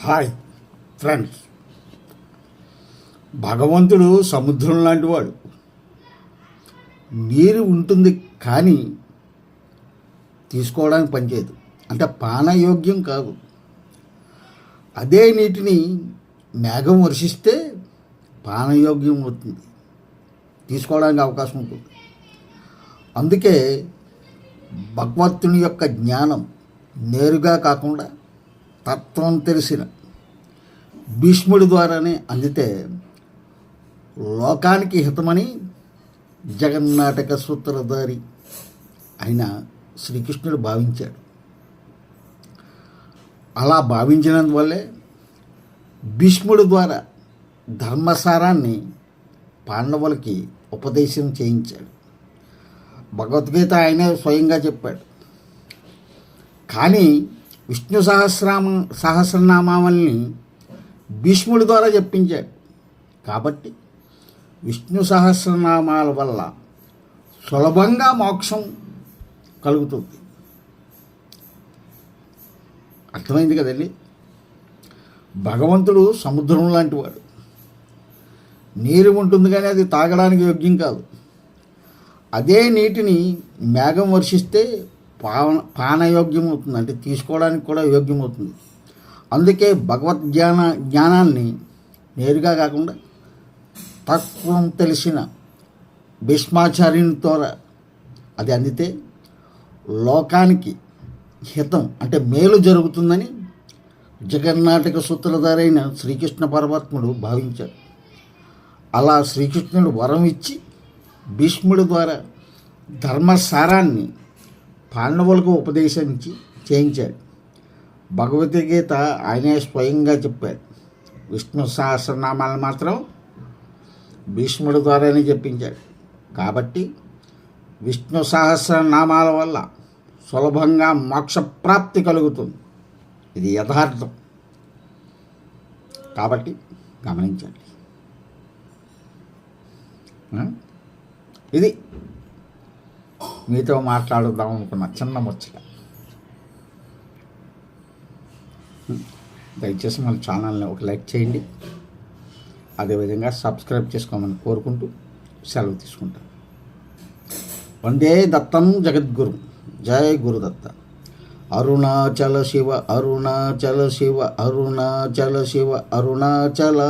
Hi friends. భగవంతుడు సముద్రం లాంటి వాడు. నీరు ఉంటుంది కానీ తీసుకోవడానికి పనిచేయదు. అంటే పానయోగ్యం కాదు. అదే నీటిని మేఘం వర్షిస్తే పానయోగ్యం అవుతుంది. తీసుకోవడానికి అవకాశం ఉంటుంది. అందుకే భగవంతుని యొక్క జ్ఞానం నేరుగా కాకుండా తత్వం తెలిసిన భీష్ముడి ద్వారానే అందితే లోకానికి హితమని జగన్నాటక సూత్రధారి అయిన శ్రీకృష్ణుడు భావించాడు. అలా భావించినందువల్లే భీష్ముడి ద్వారా ధర్మసారాన్ని పాండవులకి ఉపదేశం చేయించాడు. భగవద్గీత ఆయనే స్వయంగా చెప్పాడు. కానీ విష్ణు సహస్రామ సహస్రనామావల్ని భీష్ముడి ద్వారా చెప్పించాడు. కాబట్టి విష్ణు సహస్రనామాల వల్ల సులభంగా మోక్షం కలుగుతుంది. అర్థమైంది కదండి? భగవంతుడు సముద్రం లాంటి వాడు. నీరు ఉంటుంది కానీ అది తాగడానికి యోగ్యం కాదు. అదే నీటిని మేఘం వర్షిస్తే పాన పానయోగ్యమవుతుంది అంటే తీసుకోవడానికి కూడా యోగ్యమవుతుంది. అందుకే భగవద్ జ్ఞాన జ్ఞానాన్ని నేరుగా కాకుండా తత్వం తెలిసిన భీష్మాచార్యుని ద్వారా అది అందితే లోకానికి హితం అంటే మేలు జరుగుతుందని జగన్నాటక సూత్రధారైన శ్రీకృష్ణ పరమాత్ముడు భావించాడు. అలా శ్రీకృష్ణుడు వరం ఇచ్చి భీష్ముడి ద్వారా ధర్మసారాన్ని పాండవులకు ఉపదేశించి చేయించాడు. భగవద్గీత ఆయనే స్వయంగా చెప్పాడు. విష్ణు సహస్రనామాలను మాత్రం భీష్ముడి ద్వారానే చెప్పించాడు. కాబట్టి విష్ణు సహస్రనామాల వల్ల సులభంగా మోక్షప్రాప్తి కలుగుతుంది. ఇది యథార్థం. కాబట్టి గమనించండి. ఇది మీతో మాట్లాడుదాం అనుకున్న చిన్న ముచ్చట. దయచేసి మన ఛానల్ని ఒక లైక్ చేయండి. అదేవిధంగా సబ్స్క్రైబ్ చేసుకోమని కోరుకుంటూ సెలవు తీసుకుంటాను వందే దత్తం జగద్గురు. జయ గురుదత్త. అరుణాచల శివ అరుణాచల శివ అరుణాచల శివ అరుణాచల